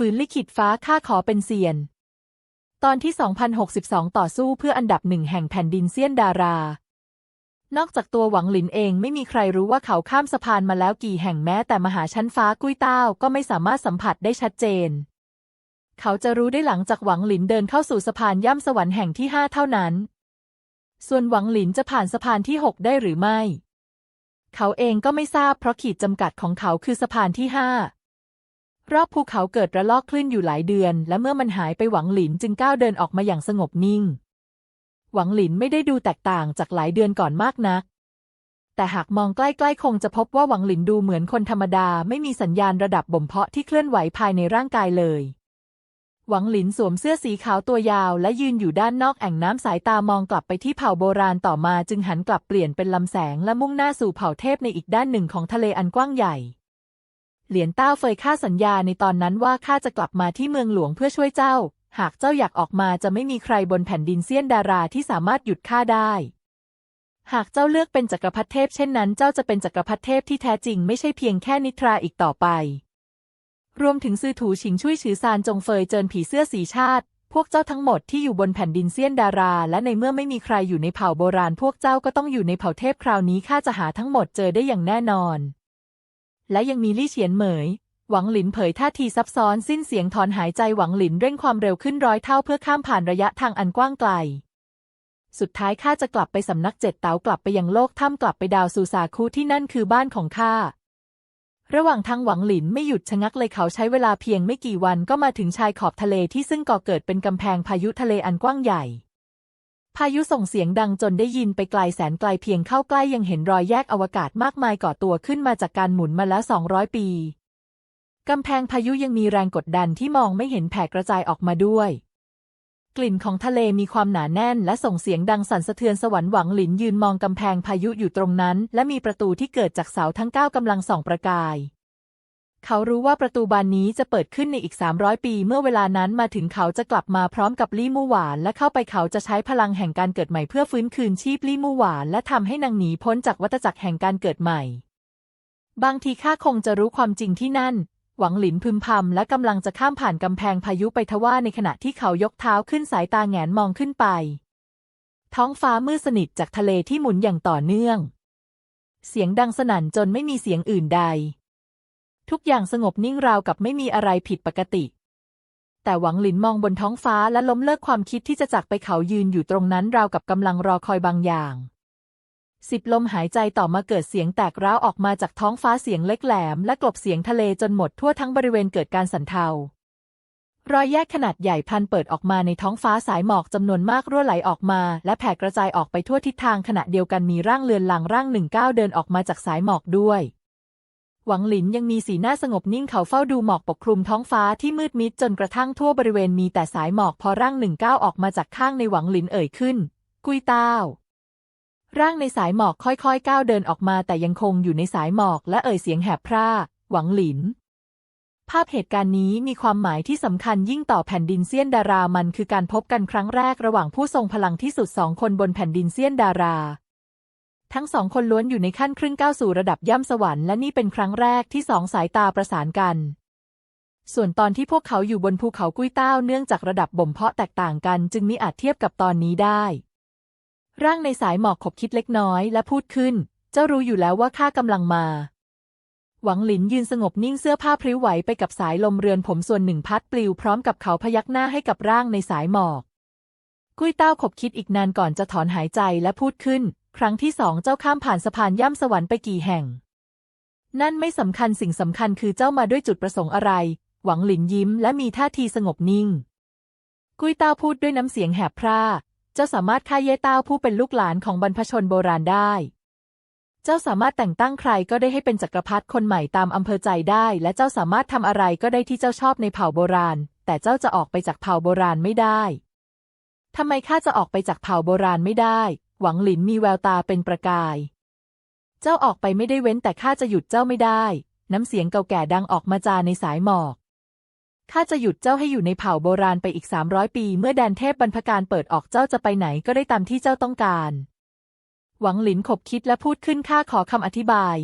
ฝืนลิขิตฟ้าข้าขอเป็นเซียน ตอนที่ 2062 ต่อสู้เพื่ออันดับหนึ่งแห่งแผ่นดินเซียนดารานอกจากตัวหวังหลินเองไม่มีใครรู้ว่าเขาข้ามสะพานมาแล้วกี่แห่งแม้แต่มหาชั้นฟ้ากุ้ยเต้าก็ไม่สามารถสัมผัสได้ชัดเจน เขาจะรู้ได้หลังจากหวังหลินเดินเข้าสู่สะพานย่ำสวรรค์แห่งที่ห้าเท่านั้น ส่วนหวังหลินจะผ่านสะพานที่หกได้หรือไม่ เขาเองก็ไม่ทราบเพราะขีดจำกัดของเขาคือสะพานที่ห้า รอบภูเขาเกิดระลอกคลื่นอยู่หลายเดือน และเมื่อมันหายไปหวังหลินจึงก้าวเดินออกมาอย่างสงบนิ่ง หวังหลินไม่ได้ดูแตกต่างจากหลายเดือนก่อนมากนัก แต่หากมองใกล้ๆคงจะพบว่าหวังหลินดูเหมือนคนธรรมดาไม่มีสัญญาณระดับบ่มเพาะที่เคลื่อนไหวภายในร่างกายเลยหวังหลินสวมเสื้อสีขาวตัวยาวและยืนอยู่ด้านนอกแอ่งน้ำสายตามองกลับไปที่เผ่าโบราณต่อมาจึงหันกลับเปลี่ยนเป็นลำแสงและมุ่งหน้าสู่เผ่าเทพในอีกด้านหนึ่งของทะเลอันกว้างใหญ่ เหรียญต้าเฟยข้าสัญญาในตอนนั้นว่าข้าจะกลับมาที่เมืองหลวงเพื่อช่วยเจ้า หากเจ้าอยากออกมาจะไม่มีใครบนแผ่นดินเซียนดาราที่สามารถหยุดข้าได้ หากเจ้าเลือกเป็นจักรพรรดิเทพเช่นนั้น เจ้าจะเป็นจักรพรรดิเทพที่แท้จริงไม่ใช่เพียงแค่นิทราอีกต่อไป รวมถึงซื่อถูชิงช่วยฉือซานจงเฟยเจินผีเสื้อสีชาติ พวกเจ้าทั้งหมดที่อยู่บนแผ่นดินเซียนดารา และในเมื่อไม่มีใครอยู่ในเผ่าโบราณ พวกเจ้าก็ต้องอยู่ในเผ่าเทพคราวนี้ข้าจะหาทั้งหมดเจอได้อย่างแน่นอน และยังมีลี่เฉียนเหมย หวังหลินเผยท่าทีซับซ้อนสิ้นเสียงถอนหายใจหวังหลินเร่งความเร็วขึ้นร้อยเท่าเพื่อข้ามผ่านระยะทางอันกว้างไกล สุดท้ายข้าจะกลับไปสำนักเจ็ดเต๋ากลับไปยังโลกถ้ำกลับไปดาวซูซาคุที่นั่นคือบ้านของข้าระหว่างทางหวังหลินไม่หยุดชะงักเลยเขาใช้เวลาเพียงไม่กี่วันก็มาถึงชายขอบทะเลที่ซึ่งก่อเกิดเป็นกำแพงพายุทะเลอันกว้างใหญ่ พายุส่งเสียงดังจนได้ยินไปไกลแสนไกลเพียงเข้าใกล้ยังเห็นรอยแยกอวกาศมากมายก่อตัวขึ้นมาจากการหมุนมาแล้ว 200 ปี กำแพงพายุยังมีแรงกดดันที่มองไม่เห็นแผ่กระจายออกมาด้วย กลิ่นของทะเลมีความหนาแน่นและส่งเสียงดังสั่นสะเทือนสวรรค์หวังหลินยืนมองกำแพงพายุอยู่ตรงนั้น และมีประตูที่เกิดจากเสาทั้งเก้ากำลังส่องประกาย เขารู้ว่าประตูบานนี้จะเปิดขึ้นในอีก 300 ปี เมื่อเวลานั้นมาถึงเขาจะกลับมาพร้อมกับลี่มู่หวาน และเข้าไปเขาจะใช้พลังแห่งการเกิดใหม่เพื่อฟื้นคืนชีพลี่มู่หวาน และทำให้นางหนีพ้นจากวัฏจักรแห่งการเกิดใหม่ บางทีข้าคงจะรู้ความจริงที่นั่น หวังหลินพึมพำและกำลังจะข้ามผ่านกำแพงพายุไปทว่าในขณะที่เขายกเท้าขึ้นสายตาแงนมองขึ้นไป ท้องฟ้ามืดสนิทจากทะเลที่หมุนอย่างต่อเนื่อง เสียงดังสนั่นจนไม่มีเสียงอื่นใด ทุกอย่างสงบนิ่งราวกับไม่มีอะไรผิดปกติ แต่หวังหลินมองบนท้องฟ้าและล้มเลิกความคิดที่จะจากไปเขายืนอยู่ตรงนั้นราวกับกำลังรอคอยบางอย่าง สิบลมหายใจต่อมาเกิดเสียงแตกร้าวออกมาจากท้องฟ้าเสียงเล็กแหลม และกลบเสียงทะเลจนหมดทั่วทั้งบริเวณเกิดการสั่นเทารอยแยกขนาดใหญ่พันเปิดออกมาในท้องฟ้าสายหมอกจำนวนมากรั่วไหลออกมา และแผ่กระจายออกไปทั่วทิศทางขณะเดียวกันมีร่างเลือนลางร่างหนึ่งก้าวเดินออกมาจากสายหมอกด้วย หวังหลินยังมีสีหน้าสงบนิ่งเขาเฝ้าดูหมอกปกคลุมท้องฟ้าที่มืดมิดจนกระทั่งทั่วบริเวณมีแต่สายหมอกพอร่างหนึ่งก้าวออกมาจากข้างในหวังหลินเอ่ยขึ้น กุยต้าร่างในสายหมอกค่อยๆ ก้าวเดินออกมาแต่ยังคงอยู่ในสายหมอกและเอ่ยเสียงแหบพร่า หวังหลิน ภาพเหตุการณ์นี้มีความหมายที่สำคัญยิ่งต่อแผ่นดินเซียนดารามันคือการพบกันครั้งแรกระหว่างผู้ทรงพลังที่สุดสองคนบนแผ่นดินเซียนดารา ทั้งสองคนล้วนอยู่ในขั้นครึ่งก้าวสู่ระดับย่ำสวรรค์และนี่เป็นครั้งแรกที่สองสายตาประสานกัน ส่วนตอนที่พวกเขาอยู่บนภูเขากุ้ยเต้าเนื่องจากระดับบ่มเพาะแตกต่างกัน จึงมิอาจเทียบกับตอนนี้ได้ ร่างในสายหมอกขบคิดเล็กน้อยและพูดขึ้น เจ้ารู้อยู่แล้วว่าข้ากำลังมา หวังหลินยืนสงบนิ่งเสื้อผ้าพริ้วไหวไปกับสายลมเรือนผมส่วนหนึ่งพัดปลิวพร้อมกับเขาพยักหน้าให้กับร่างในสายหมอกกุ้ยเต้าขบคิดอีกนานก่อนจะถอนหายใจและพูดขึ้น ครั้งที่สองเจ้าข้ามผ่านสะพานย่ำสวรรค์ไปกี่แห่ง นั่นไม่สำคัญสิ่งสำคัญคือเจ้ามาด้วยจุดประสงค์อะไร หวังหลินยิ้มและมีท่าทีสงบนิ่ง กุ้ยเต้าพูดด้วยน้ำเสียงแหบพร่า เจ้าสามารถฆ่าเย่เต้าผู้เป็นลูกหลานของบรรพชนโบราณได้ เจ้าสามารถแต่งตั้งใครก็ได้ให้เป็นจักรพรรดิคนใหม่ตามอำเภอใจได้ และเจ้าสามารถทำอะไรก็ได้ที่เจ้าชอบในเผ่าโบราณ แต่เจ้าจะออกไปจากเผ่าโบราณไม่ได้ทำไมข้าจะออกไปจากเผ่าโบราณไม่ได้ หวังหลินมีแววตาเป็นประกาย เจ้าออกไปไม่ได้เว้นแต่ข้าจะหยุดเจ้าไม่ได้ น้ำเสียงเก่าแก่ดังออกมาจาในสายหมอกข้าจะหยุดเจ้าให้อยู่ในเผ่าโบราณไปอีกสามร้อยปี เมื่อแดนเทพบรรพการเปิดออกเจ้าจะไปไหนก็ได้ตามที่เจ้าต้องการ หวังหลินขบคิดและพูดขึ้นข้าขอคำอธิบาย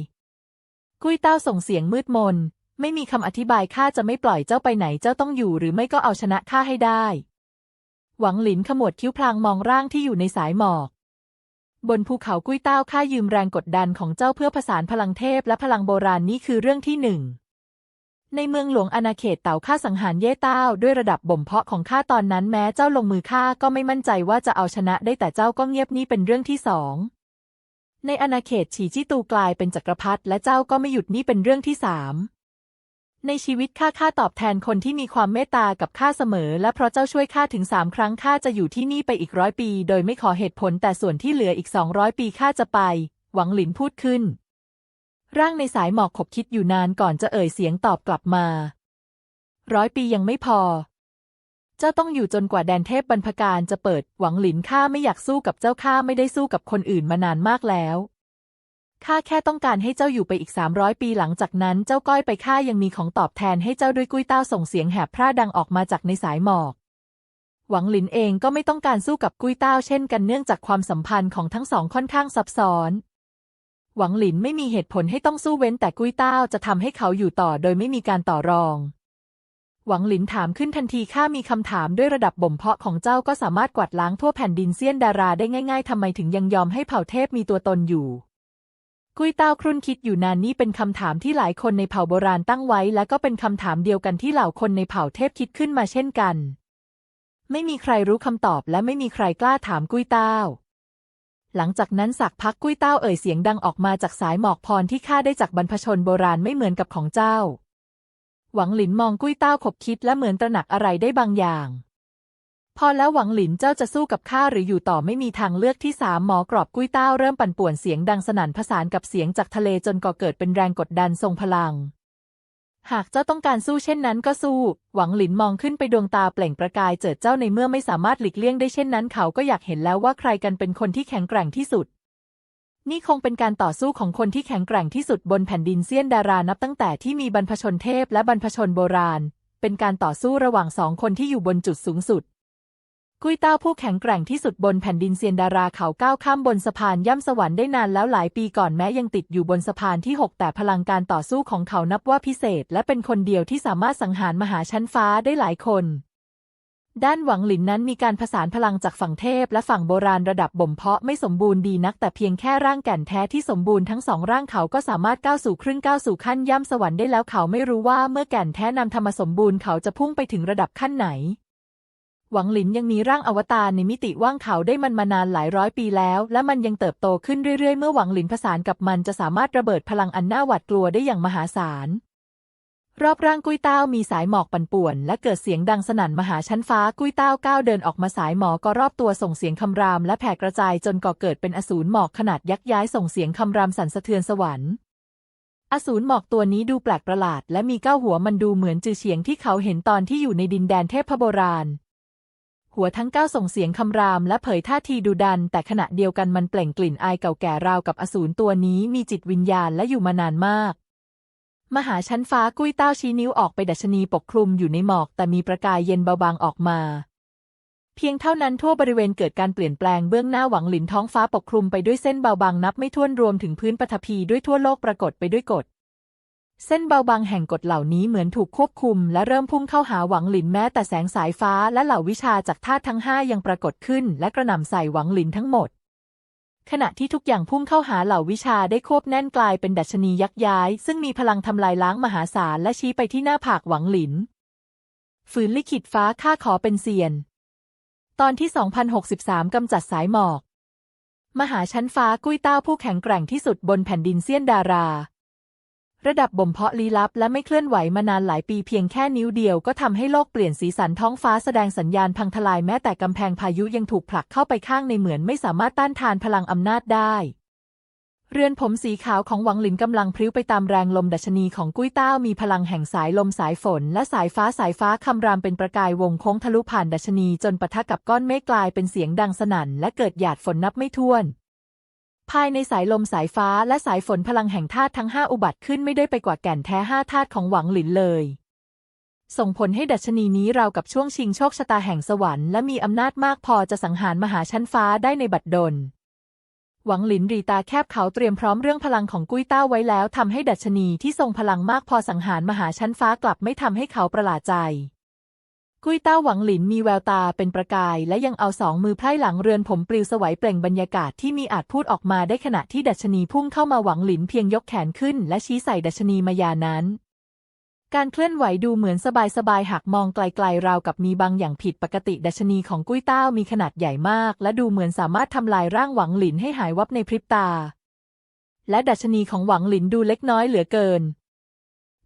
กุ้ยเต้าส่งเสียงมืดมน ไม่มีคำอธิบายข้าจะไม่ปล่อยเจ้าไปไหนเจ้าต้องอยู่ หรือไม่ก็เอาชนะข้าให้ได้ หวังหลินขมวดคิ้วพลางมองร่างที่อยู่ในสายหมอก บนภูเขากุ้ยเต้าข้ายืมแรงกดดันของเจ้าเพื่อผสานพลังเทพและพลังโบราณนี่คือเรื่องที่หนึ่งในเมืองหลวงอาณาเขตเต่าข้าสังหารเย่เต้าด้วยระดับบ่มเพาะของข้าตอนนั้นแม้เจ้าลงมือข้าก็ไม่มั่นใจว่าจะเอาชนะได้แต่เจ้าก็เงียบนี่เป็นเรื่องที่สองในอาณาเขตฉีจี้ตูกลายเป็นจักรพรรดิและเจ้าก็ไม่หยุดนี่เป็นเรื่องที่สาม ในชีวิตข้าข้าตอบแทนคนที่มีความเมตตากับข้าเสมอ และเพราะเจ้าช่วยข้าถึงสามครั้งข้าจะอยู่ที่นี่ไปอีกร้อยปี โดยไม่ขอเหตุผลแต่ส่วนที่เหลืออีกสองร้อยปีข้าจะไป หวังหลินพูดขึ้น ร่างในสายหมอกขบคิดอยู่นานก่อนจะเอ่ยเสียงตอบกลับมา ร้อยปียังไม่พอ เจ้าต้องอยู่จนกว่าแดนเทพบรรพการจะเปิด หวังหลินข้าไม่อยากสู้กับเจ้าข้าไม่ได้สู้กับคนอื่นมานานมากแล้ว ข้าแค่ต้องการให้เจ้าอยู่ไปอีกสามร้อยปีหลังจากนั้นเจ้าก้อยไปข้ายังมีของตอบแทนให้เจ้าด้วยกุ้ยเต้าส่งเสียงแหบพร่าดังออกมาจากในสายหมอก หวังหลินเองก็ไม่ต้องการสู้กับกุ้ยเต้าเช่นกันเนื่องจากความสัมพันธ์ของทั้งสองค่อนข้างซับซ้อน หวังหลินไม่มีเหตุผลให้ต้องสู้เว้นแต่กุ้ยเต้าจะทำให้เขาอยู่ต่อโดยไม่มีการต่อรอง หวังหลินถามขึ้นทันทีข้ามีคำถามด้วยระดับบ่มเพาะของเจ้าก็สามารถกวาดล้างทั่วแผ่นดินเซียนดาราได้ง่าย ๆทำไมถึงยังยอมให้เผ่าเทพมีตัวตนอยู่ กุ้ยเต้าครุ่นคิดอยู่นานนี่เป็นคำถามที่หลายคนในเผ่าโบราณตั้งไว้ และก็เป็นคำถามเดียวกันที่เหล่าคนในเผ่าเทพคิดขึ้นมาเช่นกัน ไม่มีใครรู้คำตอบและไม่มีใครกล้าถามกุ้ยเต้า หลังจากนั้นสักพักกุ้ยเต้าเอ่ยเสียงดังออกมาจากสายหมอกพรที่ข้าได้จากบรรพชนโบราณไม่เหมือนกับของเจ้า หวังหลินมองกุ้ยเต้าขบคิดและเหมือนตระหนักอะไรได้บางอย่าง พอแล้วหวังหลินเจ้าจะสู้กับข้าหรืออยู่ต่อไม่มีทางเลือกที่สามหมอกรอบกุ้ยเต้าเริ่มปั่นป่วนเสียงดังสนั่นผสานกับเสียงจากทะเลจนก่อเกิดเป็นแรงกดดันทรงพลัง หากเจ้าต้องการสู้เช่นนั้นก็สู้ หวังหลินมองขึ้นไปดวงตาเปล่งประกายเจิดเจ้าในเมื่อไม่สามารถหลีกเลี่ยงได้เช่นนั้นเขาก็อยากเห็นแล้วว่าใครกันเป็นคนที่แข็งแกร่งที่สุด นี่คงเป็นการต่อสู้ของคนที่แข็งแกร่งที่สุดบนแผ่นดินเซียนดารานับตั้งแต่ที่มีบรรพชนเทพและบรรพชนโบราณ เป็นการต่อสู้ระหว่างสองคนที่อยู่บนจุดสูงสุด กุ้ยเต้าผู้แข็งแกร่งที่สุดบนแผ่นดินเซียนดาราเขาก้าวข้ามบนสะพานย่ำสวรรค์ได้นานแล้วหลายปีก่อนแม้ยังติดอยู่บนสะพานที่ 6 แต่พลังการต่อสู้ของเขานับว่าพิเศษ และเป็นคนเดียวที่สามารถสังหารมหาชั้นฟ้าได้หลายคน ด้านหวังหลินนั้นมีการผสานพลังจากฝั่งเทพ และฝั่งโบราณระดับบ่มเพาะไม่สมบูรณ์ดีนัก แต่เพียงแค่ร่างแก่นแท้ที่สมบูรณ์ทั้งสองร่างเขาก็สามารถก้าวสู่ครึ่งก้าวสู่ขั้นย่ำสวรรค์ได้แล้วเขาไม่รู้ว่าเมื่อแก่นแท้นำธรรมสมบูรณ์เขาจะพุ่งไปถึงระดับขั้นไหน หวังหลินยังมีร่างอวตารในมิติว่างเขาได้มันมานานหลายร้อยปีแล้ว และมันยังเติบโตขึ้นเรื่อยๆ เมื่อหวังหลินผสานกับมันจะสามารถระเบิดพลังอันน่าหวาดกลัวได้อย่างมหาศาล รอบร่างกุ้ยเต้ามีสายหมอกปั่นป่วน และเกิดเสียงดังสนั่นมหาชั้นฟ้ากุ้ยเต้าก้าวเดินออกมาสายหมอกก็รอบตัวส่งเสียงคำราม และแผ่กระจายจนก่อเกิดเป็นอสูรหมอกขนาดยักษ์ย้ายส่งเสียงคำรามสั่นสะเทือนสวรรค์อสูรหมอกตัวนี้ดูแปลกประหลาด และมีเก้าหัวมันดูเหมือนจือเฉียงที่เขาเห็นตอนที่อยู่ในดินแดนเทพโบราณ หัวทั้งเก้าส่งเสียงคำรามและเผยท่าทีดุดัน แต่ขณะเดียวกันมันเปล่งกลิ่นอายเก่าแก่ราวกับอสูรตัวนี้มีจิตวิญญาณและอยู่มานานมาก มหาชั้นฟ้ากุ้ยเต้าชี้นิ้วออกไปดัชนีปกคลุมอยู่ในหมอก แต่มีประกายเย็นเบาบางออกมา เพียงเท่านั้นทั่วบริเวณเกิดการเปลี่ยนแปลงเบื้องหน้าหวังหลินท้องฟ้าปกคลุมไปด้วยเส้นเบาบางนับไม่ถ้วนรวมถึงพื้นปฐพีด้วยทั่วโลกปรากฏไปด้วยกฎ เส้นเบาบางแห่งกฎเหล่านี้เหมือนถูกควบคุม และเริ่มพุ่งเข้าหาหวังหลินแม้แต่แสงสายฟ้าและเหล่าวิชาจากธาตุทั้งห้ายังปรากฏขึ้น และกระหน่ำใส่หวังหลินทั้งหมด ขณะที่ทุกอย่างพุ่งเข้าหาเหล่าวิชาได้ควบแน่นกลายเป็นดัชนียักษ์ย้าย ซึ่งมีพลังทำลายล้างมหาศาลและชี้ไปที่หน้าผากหวังหลิน ฝืนลิขิตฟ้าข้าขอเป็นเซียน ตอนที่ 2063กำจัดสายหมอก มหาชั้นฟ้ากุ้ยเต้าผู้แข็งแกร่งที่สุดบนแผ่นดินเซียนดารา ระดับบ่มเพาะลี้ลับและไม่เคลื่อนไหวมานานหลายปีเพียงแค่นิ้วเดียวก็ทำให้โลกเปลี่ยนสีสันท้องฟ้าแสดงสัญญาณพังทลายแม้แต่กำแพงพายุยังถูกผลักเข้าไปข้างในเหมือนไม่สามารถต้านทานพลังอำนาจได้ เรือนผมสีขาวของหวังหลินกำลังพลิ้วไปตามแรงลมดัชนีของกุ้ยเต้ามีพลังแห่งสายลมสายฝน และสายฟ้าสายฟ้าคำรามเป็นประกายวงโค้งทะลุผ่านดัชนีจนปะทะกับก้อนเมฆกลายเป็นเสียงดังสนั่นและเกิดหยาดฝนนับไม่ถ้วน ภายในสายลมสายฟ้าและสายฝนพลังแห่งธาตุทั้งห้าอุบัติขึ้นไม่ได้ไปกว่าแก่นแท้ห้าธาตุของหวังหลินเลย ส่งผลให้ดัชนีนี้ราวกับช่วงชิงโชคชะตาแห่งสวรรค์และมีอำนาจมากพอจะสังหารมหาชั้นฟ้าได้ในบัดดลหวังหลินรีตาแคบเขาเตรียมพร้อมเรื่องพลังของกุ้ยต้าไว้แล้วทำให้ดัชนีที่ทรงพลังมากพอสังหารมหาชั้นฟ้ากลับไม่ทำให้เขาประหลาดใจ กุ้ยเต้าหวังหลินมีแววตาเป็นประกาย และยังเอาสองมือไพร่หลังเรือนผมปลิวสวัยเปล่งบรรยากาศที่มีอาจพูดออกมาได้ขณะที่ดัชนีพุ่งเข้ามาหวังหลินเพียงยกแขนขึ้น และชี้ใส่ดัชนีมายานั้น การเคลื่อนไหวดูเหมือนสบายๆหากมองไกลๆราวกับมีบางอย่างผิดปกติดัชนีของกุ้ยเต้ามีขนาดใหญ่มาก และดูเหมือนสามารถทำลายร่างหวังหลินให้หายวับในพริบตา และดัชนีของหวังหลินดูเล็กน้อยเหลือเกิน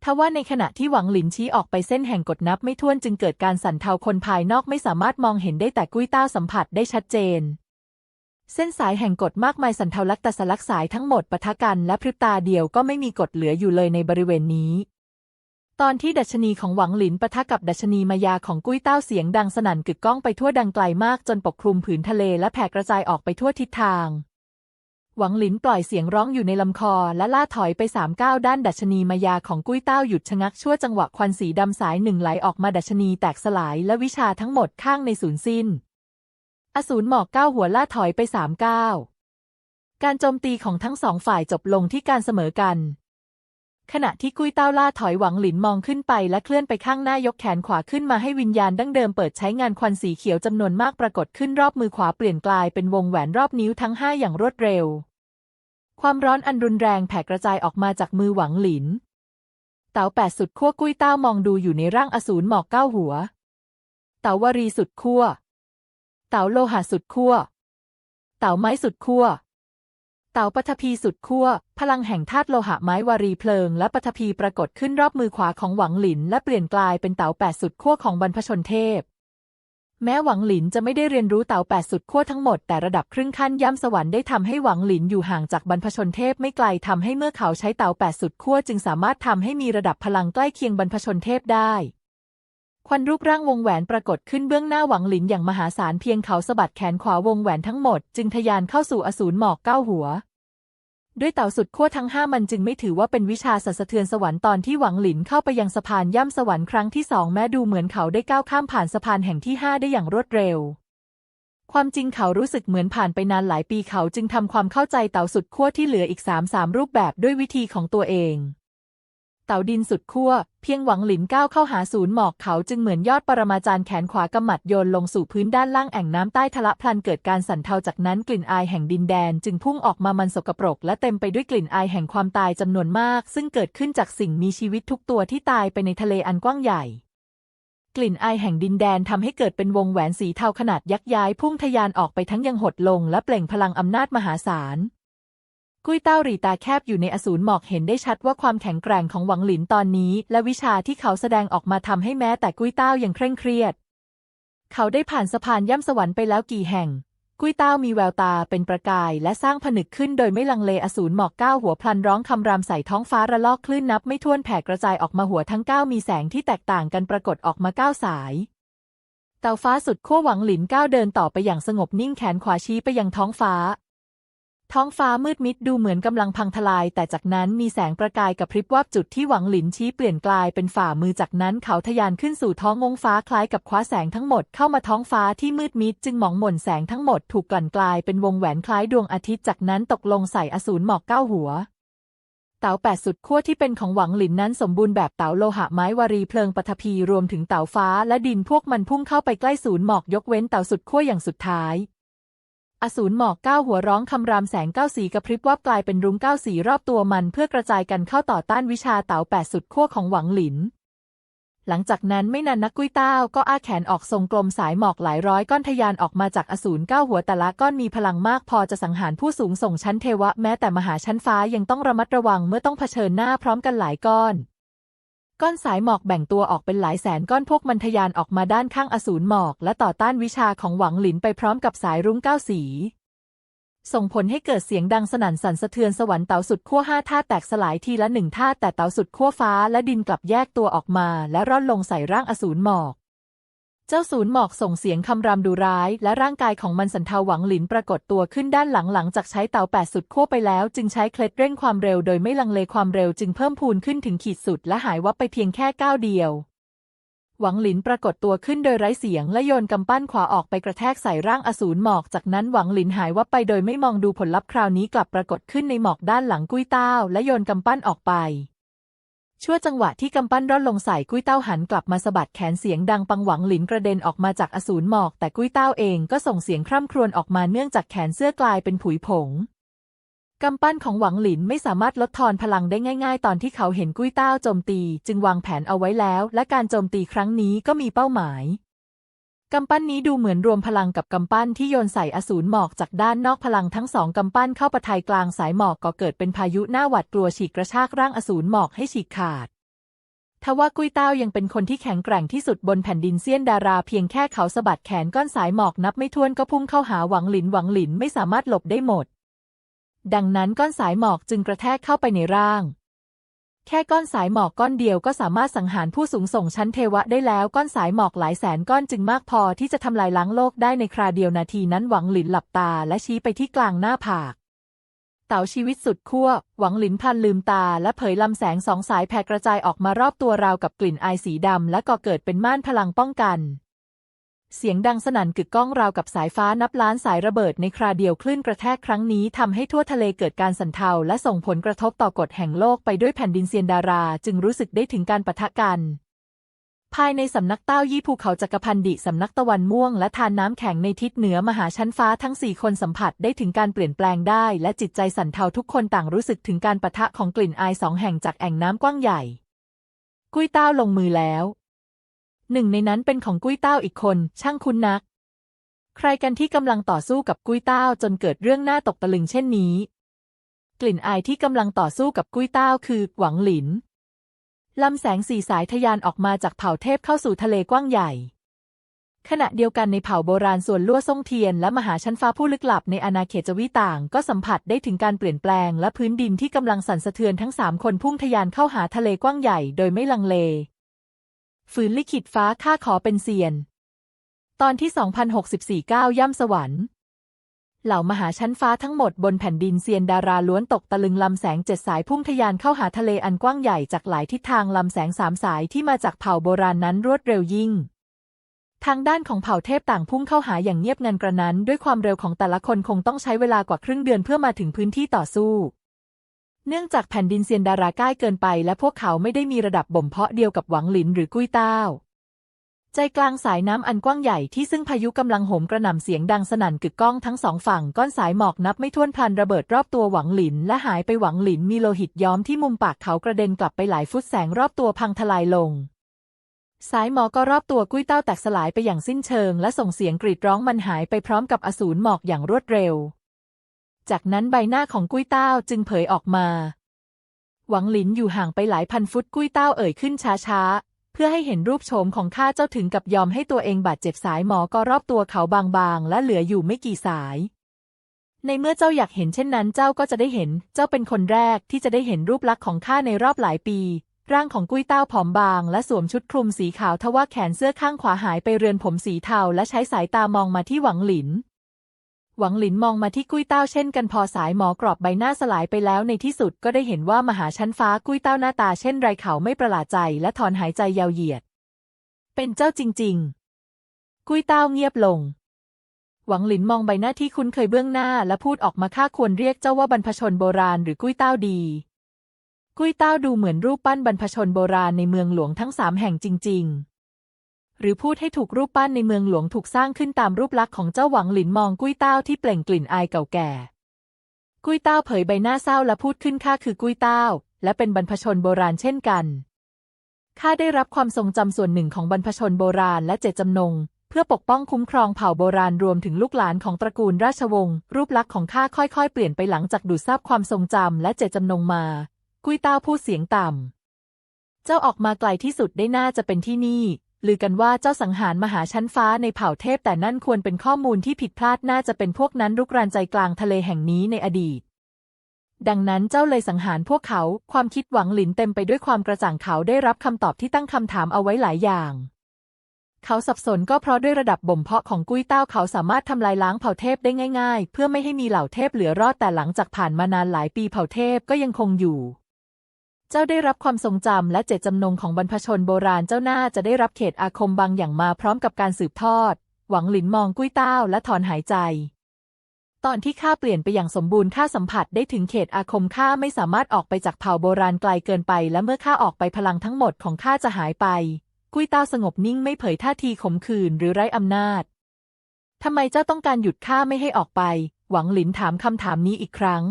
ทว่าในขณะที่หวังหลินชี้ออกไปเส้นแห่งกฎนับไม่ถ้วนจึงเกิดการสั่นเทาคนภายนอกไม่สามารถมองเห็นได้แต่กุ้ยต้าสัมผัสได้ชัดเจน เส้นสายแห่งกฎมากมายสันเทาลักตะสลักสายทั้งหมดปะทะกันและพริบตาเดียวก็ไม่มีกฎเหลืออยู่เลยในบริเวณนี้ ตอนที่ดัชนีของหวังหลินปะทะกับดัชนีมายาของกุ้ยเต้าเสียงดังสนั่นกึกก้องไปทั่วดังไกลมากจนปกคลุมผืนทะเลและแผ่กระจายออกไปทั่วทิศทาง หวังหลินปล่อยเสียงร้องอยู่ในลำคอและล่าถอยไปสามก้าวด้านดัชนีมายาของกุ้ยเต้าหยุดชะงักชั่วจังหวะควันสีดำสายหนึ่งไหลออกมาดัชนีแตกสลายและวิชาทั้งหมดข้างในสูญสิ้น อสูรหมอกก้าวหัวล่าถอยไปสามก้าวการโจมตีของทั้งสองฝ่ายจบลงที่การเสมอกัน ขณะที่กุ้ยเต้าล่าถอยหวังหลินมองขึ้นไปและเคลื่อนไปข้างหน้ายกแขนขวาขึ้นมาให้วิญญาณดั้งเดิมเปิดใช้งานควันสีเขียวจำนวนมากปรากฏขึ้นรอบมือขวาเปลี่ยนกลายเป็นวงแหวนรอบนิ้วทั้งห้าอย่างรวดเร็ว ความร้อนอันรุนแรงแผ่กระจายออกมาจากมือหวังหลิน เต๋าแปดสุดขั้วกุ้ยเต้ามองดูอยู่ในร่างอสูรหมอกเก้าหัว เต๋าวารีสุดขั้ว เต๋าโลหะสุดขั้ว เต๋าไม้สุดขั้ว เต๋าปฐพีสุดขั้ว พลังแห่งธาตุโลหะไม้วารีเพลิง และปฐพีปรากฏขึ้นรอบมือขวาของหวังหลิน และเปลี่ยนกลายเป็นเต๋าแปดสุดขั้วของบรรพชนเทพ แม้หวังหลินจะไม่ได้เรียนรู้เต๋าแปดสุดขั้วทั้งหมดแต่ระดับครึ่งขั้นย่ำสวรรค์ได้ทำให้หวังหลินอยู่ห่างจากบรรพชนเทพไม่ไกลทำให้เมื่อเขาใช้เต๋าแปดสุดขั้วจึงสามารถทำให้มีระดับพลังใกล้เคียงบรรพชนเทพได้ควันรูปร่างวงแหวนปรากฏขึ้นเบื้องหน้าหวังหลินอย่างมหาศาลเพียงเขาสะบัดแขนขวาวงแหวนทั้งหมด จึงทะยานเข้าสู่อสูรหมอกเก้าหัว ด้วยเต่าสุดขั้วทั้งห้ามันจึงไม่ถือว่าเป็นวิชาสัสะเทือนสวรรค์ตอนที่หวังหลินเข้าไปยังสะพานย่ำสวรรค์ครั้งที่สองแม้ดูเหมือนเขาได้ก้าวข้ามผ่านสะพานแห่งที่ห้าได้อย่างรวดเร็ว ความจริงเขารู้สึกเหมือนผ่านไปนานหลายปีเขาจึงทำความเข้าใจเต่าสุดขั้วที่เหลืออีกสามสามรูปแบบด้วยวิธีของตัวเอง เต่าดินสุดขั้ว เพียงหวังหลินก้าวเข้าหาศูนย์หมอกเขาจึงเหมือนยอดปรมาจารย์แขนขวากำหมัดโยนลงสู่พื้นด้านล่างแอ่งน้ำใต้ทะละพลันเกิดการสั่นเทาจากนั้นกลิ่นอายแห่งดินแดนจึงพุ่งออกมามันสกปรก และเต็มไปด้วยกลิ่นอายแห่งความตายจำนวนมาก ซึ่งเกิดขึ้นจากสิ่งมีชีวิตทุกตัวที่ตายไปในทะเลอันกว้างใหญ่กลิ่นอายแห่งดินแดนทำให้เกิดเป็นวงแหวนสีเทาขนาดยักษ์ย้ายพุ่งทะยานออกไปทั้งยังหดลงและเปล่งพลังอำนาจมหาศาล กุ้ยเต้าหรีตาแคบอยู่ในอสูรหมอกเห็นได้ชัดว่าความแข็งแกร่งของหวังหลินตอนนี้ และวิชาที่เขาแสดงออกมาทำให้แม้แต่กุ้ยเต้ายังเคร่งเครียด เขาได้ผ่านสะพานย่ำสวรรค์ไปแล้วกี่แห่ง กุ้ยเต้ามีแววตาเป็นประกายและสร้างผนึกขึ้นโดยไม่ลังเลอสูรหมอกก้าวหัวพลันร้องคำรามใส่ท้องฟ้าระลอกคลื่นนับไม่ถ้วนแผ่กระจายออกมาหัวทั้งเก้ามีแสงที่แตกต่างกันปรากฏออกมาเก้าสายเตาฟ้าสุดขั้วหวังหลินก้าวเดินต่อไปอย่างสงบนิ่งแขนขวาชี้ไปยังท้องฟ้า ท้องฟ้ามืดมิดดูเหมือนกำลังพังทลาย แต่จากนั้นมีแสงประกายกับพริบวับจุดที่หวังหลินชี้เปลี่ยนกลายเป็นฝ่ามือจากนั้นเขาทะยานขึ้นสู่ท้องงงฟ้าคล้ายกับคว้าแสงทั้งหมดเข้ามาท้องฟ้าที่มืดมิดจึงหมองหม่นแสงทั้งหมดถูกกลั่นกลายเป็นวงแหวนคล้ายดวงอาทิตย์จากนั้นตกลงใส่อสูรหมอกเก้าหัวเต๋าแปดสุดขั้วที่เป็นของหวังหลินนั้นสมบูรณ์แบบเต๋าโลหะไม้วารีเพลิงปฐพีรวมถึงเต๋าฟ้าและดินพวกมันพุ่งเข้าไปใกล้ศูนย์หมอกยกเว้นเต๋าสุดขั้วอย่างสุดท้าย อสูรหมอกเก้าหัวร้องคำรามแสงเก้าสีกระพริบวับกลายเป็นรุ้งเก้าสีรอบตัวมันเพื่อกระจายกันเข้าต่อต้านวิชาเต๋าแปดสุดขั้วของหวังหลิน หลังจากนั้นไม่นานนักกุ้ยเต้าก็อ้าแขนออกทรงกลมสายหมอกหลายร้อยก้อนทะยานออกมาจากอสูรเก้าหัวแต่ละก้อนมีพลังมากพอจะสังหารผู้สูงส่งชั้นเทวะแม้แต่มหาชั้นฟ้ายังต้องระมัดระวังเมื่อต้องเผชิญหน้าพร้อมกันหลายก้อน ก้อนสายหมอกแบ่งตัวออกเป็นหลายแสนก้อนพวกมันทะยานออกมาด้านข้างอสูรหมอก และต่อต้านวิชาของหวังหลินไปพร้อมกับสายรุ้งเก้าสี ส่งผลให้เกิดเสียงดังสนั่นสั่นสะเทือนสวรรค์เต๋าสุดขั้วห้าท่าแตกสลายทีละหนึ่งท่าแต่เต๋าสุดขั้วฟ้าและดินกลับแยกตัวออกมา และร่อนลงใส่ร่างอสูรหมอก เจ้าสูรหมอกส่งเสียงคำรามดูร้าย และร่างกายของมันสันเทาหวังหลินปรากฏตัวขึ้นด้านหลังหลังจากใช้เตาแปดสุดขั้วไปแล้ว จึงใช้เคล็ดเร่งความเร็วโดยไม่ลังเลความเร็วจึงเพิ่มพูนขึ้นถึงขีดสุดและหายวับไปเพียงแค่ก้าวเดียว หวังหลินปรากฏตัวขึ้นโดยไร้เสียงและโยนกำปั้นขวาออกไปกระแทกใส่ร่างอสูรหมอกจากนั้นหวังหลินหายวับไปโดยไม่มองดูผลลัพธ์คราวนี้กลับปรากฏขึ้นในหมอกด้านหลังกุ้ยเต้าและโยนกำปั้นออกไป ชั่วจังหวะที่กำปั้นร่อนลงใส่กุ้ยเต้าหันกลับมาสะบัดแขนเสียงดังปังหวังหลินกระเด็นออกมาจากอสูรหมอก แต่กุ้ยเต้าเองก็ส่งเสียงคร่ำครวญออกมาเนื่องจากแขนเสื้อกลายเป็นผุยผงกำปั้นของหวังหลินไม่สามารถลดทอนพลังได้ง่าย ๆ ตอนที่เขาเห็นกุ้ยเต้าโจมตี จึงวางแผนเอาไว้แล้ว และการโจมตีครั้งนี้ก็มีเป้าหมาย กำปั้นนี้ดูเหมือนรวมพลังกับกำปั้นที่โยนใส่อสูรหมอกจากด้านนอกพลังทั้งสองกำปั้นเข้าปะทายกลางสายหมอกก็เกิดเป็นพายุหน้าหวัดกลัวฉีกกระชากร่างอสูรหมอกให้ฉีกขาดทว่ากุ้ยเต้ายังเป็นคนที่แข็งแกร่งที่สุดบนแผ่นดินเซียนดาราเพียงแค่เขาสะบัดแขนก้อนสายหมอกนับไม่ถ้วนก็พุ่งเข้าหาหวังหลินหวังหลินไม่สามารถหลบได้หมด ดังนั้นก้อนสายหมอกจึงกระแทกเข้าไปในร่าง แค่ก้อนสายหมอกก้อนเดียวก็สามารถสังหารผู้สูงส่งชั้นเทวะได้แล้วก้อนสายหมอกหลายแสนก้อนจึงมากพอที่จะทำลายล้างโลกได้ในคราเดียวนาทีนั้นหวังหลินหลับตาและชี้ไปที่กลางหน้าผากเต่าชีวิตสุดขั้วหวังหลินพันลืมตา และเผยลำแสงสองสายแผ่กระจายออกมารอบตัวราวกับกลิ่นอายสีดำและก่อเกิดเป็นม่านพลังป้องกัน เสียงดังสนั่นกึกก้องราวกับสายฟ้านับล้านสายระเบิดในคราเดียวคลื่นกระแทกครั้งนี้ทำให้ทั่วทะเลเกิดการสั่นเทาและส่งผลกระทบต่อกฎแห่งโลกไปด้วยแผ่นดินเซียนดารา จึงรู้สึกได้ถึงการปะทะกันภายในสำนักเต้ายี่ภูเขาจักรพันดิสำนักตะวันม่วงและทานน้ำแข็งในทิศเหนือมหาชั้นฟ้าทั้งสี่คนสัมผัสได้ถึงการเปลี่ยนแปลงได้ และจิตใจสั่นเทาทุกคนต่างรู้สึกถึงการปะทะของกลิ่นอายสองแห่งจากแอ่งน้ำกว้างใหญ่ กุ้ยเต้าลงมือแล้ว หนึ่งในนั้นเป็นของกุ้ยเต้าอีกคน ช่างคุ้นนัก ใครกันที่กำลังต่อสู้กับกุ้ยเต้าจนเกิดเรื่องน่าตกตะลึงเช่นนี้ กลิ่นอายที่กำลังต่อสู้กับกุ้ยเต้าคือหวังหลินลำแสงสี่สายทะยานออกมาจากเผ่าเทพเข้าสู่ทะเลกว้างใหญ่ ขณะเดียวกันในเผ่าโบราณส่วนลั่วซ่งเทียนและมหาชั้นฟ้าผู้ลึกลับในอาณาเขตจวีต่าง ก็สัมผัสได้ถึงการเปลี่ยนแปลงและพื้นดินที่กำลังสั่นสะเทือนทั้งสามคนพุ่งทะยานเข้าหาทะเลกว้างใหญ่โดยไม่ลังเล ฝืนลิขิตฟ้าข้าขอเป็นเซียน ตอนที่ 2064ก้าวย่ำสวรรค์ เหล่ามหาชั้นฟ้าทั้งหมดบนแผ่นดินเซียนดาราล้วนตกตะลึงลำแสงเจ็ดสายพุ่งทะยานเข้าหาทะเลอันกว้างใหญ่จากหลายทิศทางลำแสงสามสายที่มาจากเผ่าโบราณนั้นรวดเร็วยิ่งทางด้านของเผ่าเทพต่างพุ่งเข้าหาอย่างเงียบงันกระนั้น ด้วยความเร็วของแต่ละคนคงต้องใช้เวลากว่าครึ่งเดือนเพื่อมาถึงพื้นที่ต่อสู้ เนื่องจากแผ่นดินเซียนดาราใกล้เกินไป และพวกเขาไม่ได้มีระดับบ่มเพาะเดียวกับหวังหลินหรือกุ้ยเต้า ใจกลางสายน้ำอันกว้างใหญ่ที่ซึ่งพายุกำลังโหมกระหน่ำเสียงดังสนั่นกึกก้องทั้งสองฝั่งก้อนสายหมอกนับไม่ถ้วนพลันระเบิดรอบตัวหวังหลิน และหายไปหวังหลินมีโลหิตย้อมที่มุมปากเขากระเด็นกลับไปหลายฟุตแสงรอบตัวพังทลายลงสายหมอกก็รอบตัวกุ้ยเต้าแตกสลายไปอย่างสิ้นเชิง และส่งเสียงกรีดร้องมันหายไปพร้อมกับอสูรหมอกอย่างรวดเร็ว จากนั้นใบหน้าของกุ้ยเต้าจึงเผยออกมา หวังหลินอยู่ห่างไปหลายพันฟุตกุ้ยเต้าเอ่ยขึ้นช้าๆ เพื่อให้เห็นรูปโฉมของข้าเจ้าถึงกับยอมให้ตัวเองบาดเจ็บสายหมอก็รอบตัวเขาบางๆ และเหลืออยู่ไม่กี่สาย ในเมื่อเจ้าอยากเห็นเช่นนั้นเจ้าก็จะได้เห็น เจ้าเป็นคนแรกที่จะได้เห็นรูปลักษณ์ของข้าในรอบหลายปี ร่างของกุ้ยเต้าผอมบาง และสวมชุดคลุมสีขาวทว่าแขนเสื้อข้างขวาหายไปเรือนผมสีเทาและใช้สายตามองมาที่หวังหลิน หวังหลินมองมาที่กุ้ยเต้าเช่นกันพอสายหมอกรอบใบหน้าสลายไปแล้วในที่สุดก็ได้เห็นว่ามหาชั้นฟ้ากุ้ยเต้าหน้าตาเช่นไรเขาไม่ประหลาดใจและถอนหายใจยาวเหยียด เป็นเจ้าจริง ๆ กุ้ยเต้าเงียบลง หวังหลินมองใบหน้าที่คุ้นเคยเบื้องหน้าและพูดออกมาข้าควรเรียกเจ้าว่าบรรพชนโบราณหรือกุ้ยเต้าดี กุ้ยเต้าดูเหมือนรูปปั้นบรรพชนโบราณในเมืองหลวงทั้งสามแห่งจริง ๆ หรือพูดให้ถูกรูปปั้นในเมืองหลวงถูกสร้างขึ้นตามรูปลักษณ์ของเจ้าหวังหลินมองกุ้ยเต้าที่เปล่งกลิ่นอายเก่าแก่ กุ้ยเต้าเผยใบหน้าเศร้าและพูดขึ้นข้าคือกุ้ยเต้า และเป็นบรรพชนโบราณเช่นกันข้าได้รับความทรงจำส่วนหนึ่งของบรรพชนโบราณและเจตจำนง เพื่อปกป้องคุ้มครองเผ่าโบราณรวมถึงลูกหลานของตระกูลราชวงศ์รูปลักษณ์ของข้าค่อยๆ เปลี่ยนไปหลังจากดูดซับความทรงจำและเจตจำนงมา กุ้ยเต้าพูดเสียงต่ำเจ้าออกมาไกลที่สุดได้น่าจะเป็นที่นี่ ลือกันว่าเจ้าสังหารมหาชั้นฟ้าในเผ่าเทพแต่นั่นควรเป็นข้อมูลที่ผิดพลาดน่าจะเป็นพวกนั้นรุกรานใจกลางทะเลแห่งนี้ในอดีต ดังนั้นเจ้าเลยสังหารพวกเขา ความคิดหวังหลินเต็มไปด้วยความกระจ่างเขาได้รับคำตอบที่ตั้งคำถามเอาไว้หลายอย่างเขาสับสนก็เพราะด้วยระดับบ่มเพาะของกุ้ยเต้าเขาสามารถทำลายล้างเผ่าเทพได้ง่าย ๆ เพื่อไม่ให้มีเหล่าเทพเหลือรอดแต่หลังจากผ่านมานานหลายปีเผ่าเทพก็ยังคงอยู่ เจ้าได้รับความทรงจำและเจตจำนงของบรรพชนโบราณเจ้าน่าจะได้รับเขตอาคมบางอย่างมาพร้อมกับการสืบทอด หวังหลินมองกุ้ยเต้าและถอนหายใจ ตอนที่ข้าเปลี่ยนไปอย่างสมบูรณ์ข้าสัมผัสได้ถึงเขตอาคมข้าไม่สามารถออกไปจากเผ่าโบราณไกลเกินไป และเมื่อข้าออกไปพลังทั้งหมดของข้าจะหายไป กุ้ยเต้าสงบนิ่งไม่เผยท่าทีขมขื่นหรือไร้อำนาจทำไมเจ้าต้องการหยุดข้าไม่ให้ออกไป หวังหลินถามคำถามนี้อีกครั้ง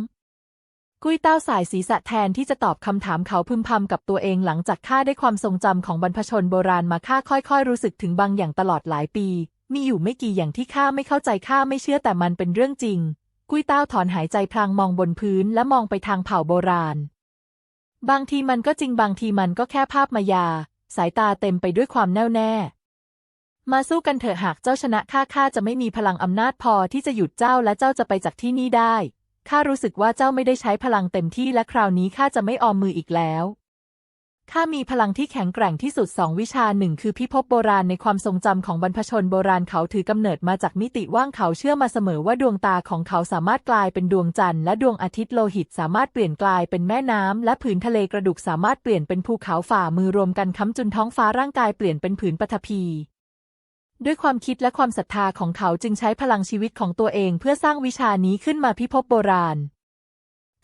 กุ้ยเต้าสายศีรษะแทนที่จะตอบคำถามเขาพึมพำกับตัวเองหลังจากข้าได้ความทรงจำของบรรพชนโบราณมาข้าค่อยๆ รู้สึกถึงบางอย่างตลอดหลายปี มีอยู่ไม่กี่อย่างที่ข้าไม่เข้าใจข้าไม่เชื่อแต่มันเป็นเรื่องจริง กุ้ยเต้าถอนหายใจพลางมองบนพื้นและมองไปทางเผ่าโบราณ บางทีมันก็จริงบางทีมันก็แค่ภาพมายา สายตาเต็มไปด้วยความแน่วแน่มาสู้กันเถอะหากเจ้าชนะข้าข้าจะไม่มีพลังอำนาจพอที่จะหยุดเจ้าและเจ้าจะไปจากที่นี่ได้ ข้ารู้สึกว่าเจ้าไม่ได้ใช้พลังเต็มที่และคราวนี้ข้าจะไม่ออมมืออีกแล้วข้ามีพลังที่แข็งแกร่งที่สุดสองวิชาหนึ่งคือพิภพโบราณในความทรงจำของบรรพชนโบราณเขาถือกำเนิดมาจากมิติว่างเขาเชื่อมาเสมอว่าดวงตาของเขาสามารถกลายเป็นดวงจันทร์และดวงอาทิตย์โลหิตสามารถเปลี่ยนกลายเป็นแม่น้ำและผืนทะเลกระดูกสามารถเปลี่ยนเป็นภูเขาฝ่ามือรวมกันค้ำจุนท้องฟ้าร่างกายเปลี่ยนเป็นผืนปฐพี ด้วยความคิดและความศรัทธาของเขาจึงใช้พลังชีวิตของตัวเองเพื่อสร้างวิชานี้ขึ้นมาพิภพโบราณ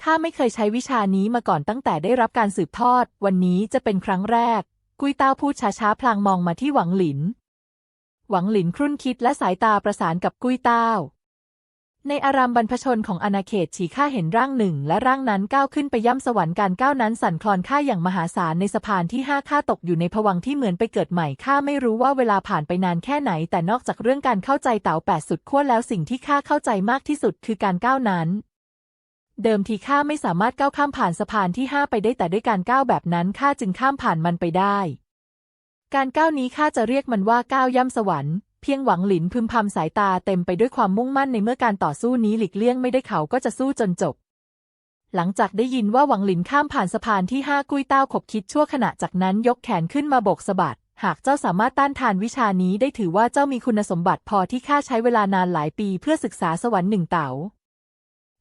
ข้าไม่เคยใช้วิชานี้มาก่อนตั้งแต่ได้รับการสืบทอด วันนี้จะเป็นครั้งแรก กุยเต้าพูดช้าๆพลางมองมาที่หวังหลิน หวังหลินครุ่นคิดและสายตาประสานกับกุยเต้า ในอารามบรรพชนของอาณาเขตฉีข้าเห็นร่างหนึ่ง และร่างนั้นก้าวขึ้นไปย่ำสวรรค์การก้าวนั้นสั่นคลอนข้าอย่างมหาศาลในสะพานที่ห้าข้าตกอยู่ในภวังที่เหมือนไปเกิดใหม่ข้าไม่รู้ว่าเวลาผ่านไปนานแค่ไหน แต่นอกจากเรื่องการเข้าใจเต๋าแปดสุดขั้วแล้วสิ่งที่ข้าเข้าใจมากที่สุดคือการก้าวนั้น เดิมทีข้าไม่สามารถก้าวข้ามผ่านสะพานที่ห้าไปได้แต่ด้วยการก้าวแบบนั้นข้าจึงข้ามผ่านมันไปได้ การก้าวนี้ข้าจะเรียกมันว่าก้าวย่ำสวรรค์ เพียงหวังหลินพึมพำสายตาเต็มไปด้วยความมุ่งมั่นในเมื่อการต่อสู้นี้หลีกเลี่ยงไม่ได้เขาก็จะสู้จนจบ หลังจากได้ยินว่าหวังหลินข้ามผ่านสะพานที่ห้ากุ้ยเต้าขบคิดชั่วขณะจากนั้นยกแขนขึ้นมาโบกสะบัดหากเจ้าสามารถต้านทานวิชานี้ได้ถือว่าเจ้ามีคุณสมบัติพอที่ข้าใช้เวลานานหลายปีเพื่อศึกษาสวรรค์หนึ่งเต๋า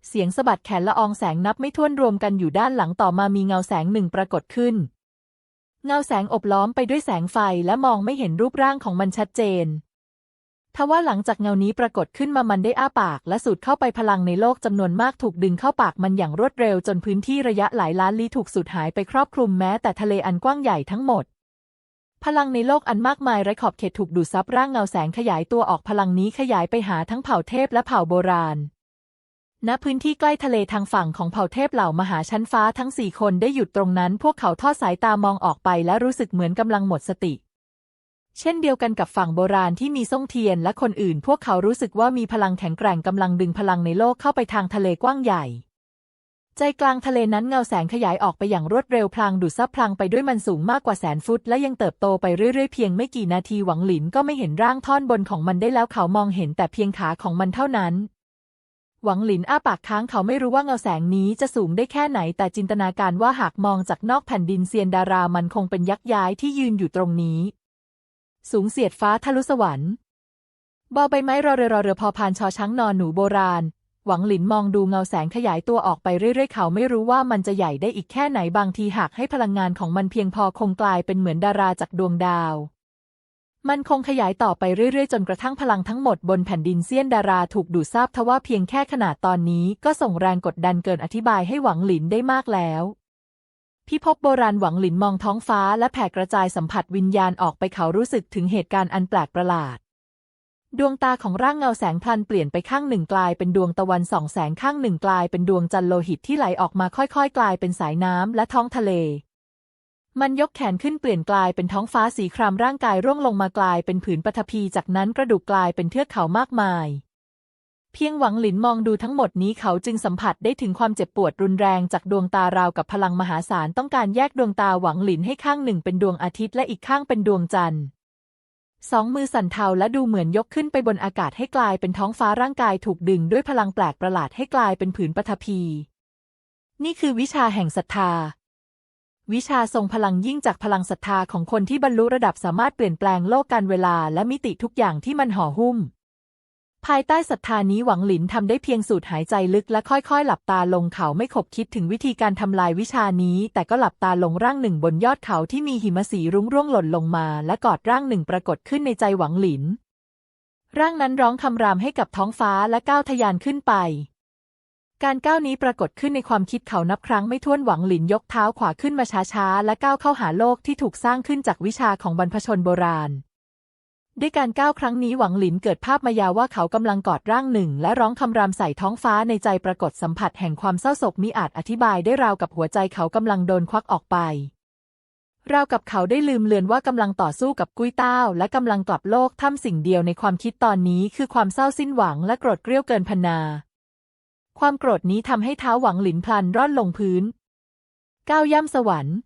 เสียงสะบัดแขนละอองแสงนับไม่ถ้วนรวมกันอยู่ด้านหลังต่อมามีเงาแสงหนึ่งปรากฏขึ้น เงาแสงอบล้อมไปด้วยแสงไฟและมองไม่เห็นรูปร่างของมันชัดเจน ทว่าหลังจากเงานี้ปรากฏขึ้นมามันได้อ้าปาก และสูดเข้าไปพลังในโลกจำนวนมากถูกดึงเข้าปากมันอย่างรวดเร็วจนพื้นที่ระยะหลายล้านลี้ถูกสูดหายไปครอบคลุมแม้แต่ทะเลอันกว้างใหญ่ทั้งหมด พลังในโลกอันมากมายไร้ขอบเขตถูกดูดซับร่างเงาแสงขยายตัวออกพลังนี้ขยายไปหาทั้งเผ่าเทพและเผ่าโบราณณพื้นที่ใกล้ทะเลทางฝั่งของเผ่าเทพเหล่ามหาชั้นฟ้าทั้งสี่คนได้หยุดตรงนั้น พวกเขาทอดสายตามองออกไปและรู้สึกเหมือนกำลังหมดสติ เช่นเดียวกันกับฝั่งโบราณที่มีส่งเทียนและคนอื่น พวกเขารู้สึกว่ามีพลังแข็งแกร่งกำลังดึงพลังในโลกเข้าไปทางทะเลกว้างใหญ่ ใจกลางทะเลนั้นเงาแสงขยายออกไปอย่างรวดเร็วพลางดูดซับพลังไปด้วยมันสูงมากกว่าแสนฟุต และยังเติบโตไปเรื่อยๆเพียงไม่กี่นาทีหวังหลินก็ไม่เห็นร่างท่อนบนของมันได้แล้วเขามองเห็นแต่เพียงขาของมันเท่านั้นหวังหลินอ้าปากค้างเขาไม่รู้ว่าเงาแสงนี้จะสูงได้แค่ไหน แต่จินตนาการว่าหากมองจากนอกแผ่นดินเซียนดารามันคงเป็นยักษ์ย้ายที่ยืนอยู่ตรงนี้ สูงเสียดฟ้าทะลุสวรรค์บอใบไม้รอเรือรอเรือพอพานชอช้างนอนหนูโบราณ หวังหลินมองดูเงาแสงขยายตัวออกไปเรื่อยๆ เขาไม่รู้ว่ามันจะใหญ่ได้อีกแค่ไหนบางทีหากให้พลังงานของมันเพียงพอคงกลายเป็นเหมือนดาราจากดวงดาว มันคงขยายต่อไปเรื่อยๆ จนกระทั่งพลังทั้งหมดบนแผ่นดินเซียนดาราถูกดูดซาบทว่าเพียงแค่ขนาดตอนนี้ก็ส่งแรงกดดันเกินอธิบายให้หวังหลินได้มากแล้ว พิภพโบราณหวังหลินมองท้องฟ้าและแผ่กระจายสัมผัสวิญญาณออกไปเขารู้สึกถึงเหตุการณ์อันแปลกประหลาด ดวงตาของร่างเงาแสงพลันเปลี่ยนไปข้างหนึ่งกลายเป็นดวงตะวันส่องแสงข้างหนึ่งกลายเป็นดวงจันทร์โลหิตที่ไหลออกมาค่อยๆ กลายเป็นสายน้ำและท้องทะเล มันยกแขนขึ้นเปลี่ยนกลายเป็นท้องฟ้าสีครามร่างกายร่วงลงมากลายเป็นผืนปฐพีจากนั้นกระดูกกลายเป็นเทือกเขามากมาย เพียงหวังหลินมองดูทั้งหมดนี้เขาจึงสัมผัสได้ถึงความเจ็บปวดรุนแรงจากดวงตาราวกับพลังมหาศาลต้องการแยกดวงตาหวังหลินให้ข้างหนึ่งเป็นดวงอาทิตย์และอีกข้างเป็นดวงจันทร์สองมือสั่นเทาและดูเหมือนยกขึ้นไปบนอากาศให้กลายเป็นท้องฟ้าร่างกายถูกดึงด้วยพลังแปลกประหลาดให้กลายเป็นผืนปฐพี นี่คือวิชาแห่งศรัทธา วิชาทรงพลังยิ่งจากพลังศรัทธาของคนที่บรรลุระดับสามารถเปลี่ยนแปลงโลกการเวลาและมิติทุกอย่างที่มันห่อหุ้ม ภายใต้ศรัทธานี้หวังหลินทำได้เพียงสูดหายใจลึกและค่อยๆ หลับตาลงเขาไม่ขบคิดถึงวิธีการทำลายวิชานี้ แต่ก็หลับตาลงร่างหนึ่งบนยอดเขาที่มีหิมะสีรุ้งร่วงหล่นลงมา และกอดร่างหนึ่งปรากฏขึ้นในใจหวังหลิน ร่างนั้นร้องคำรามให้กับท้องฟ้าและก้าวทะยานขึ้นไป การก้าวนี้ปรากฏขึ้นในความคิดเขานับครั้งไม่ถ้วนหวังหลินยกเท้าขวาขึ้นมาช้าๆและก้าวเข้าหาโลกที่ถูกสร้างขึ้นจากวิชาของบรรพชนโบราณ ด้วยการก้าวครั้งนี้หวังหลินเกิดภาพมายาว่าเขากำลังกอดร่างหนึ่ง และร้องคำรามใส่ท้องฟ้าในใจปรากฏสัมผัสแห่งความเศร้าโศกมิอาจอธิบายได้ราวกับหัวใจเขากำลังโดนควักออกไป ราวกับเขาได้ลืมเลือนว่ากำลังต่อสู้กับกุ้ยต้าวและกำลังกลับโลกทำสิ่งเดียวในความคิดตอนนี้คือความเศร้าสิ้นหวังและโกรธเกรี้ยวเกินพนา ความโกรธนี้ทำให้เท้าหวังหลินพลันร่อนลงพื้นก้าวย่ำสวรรค์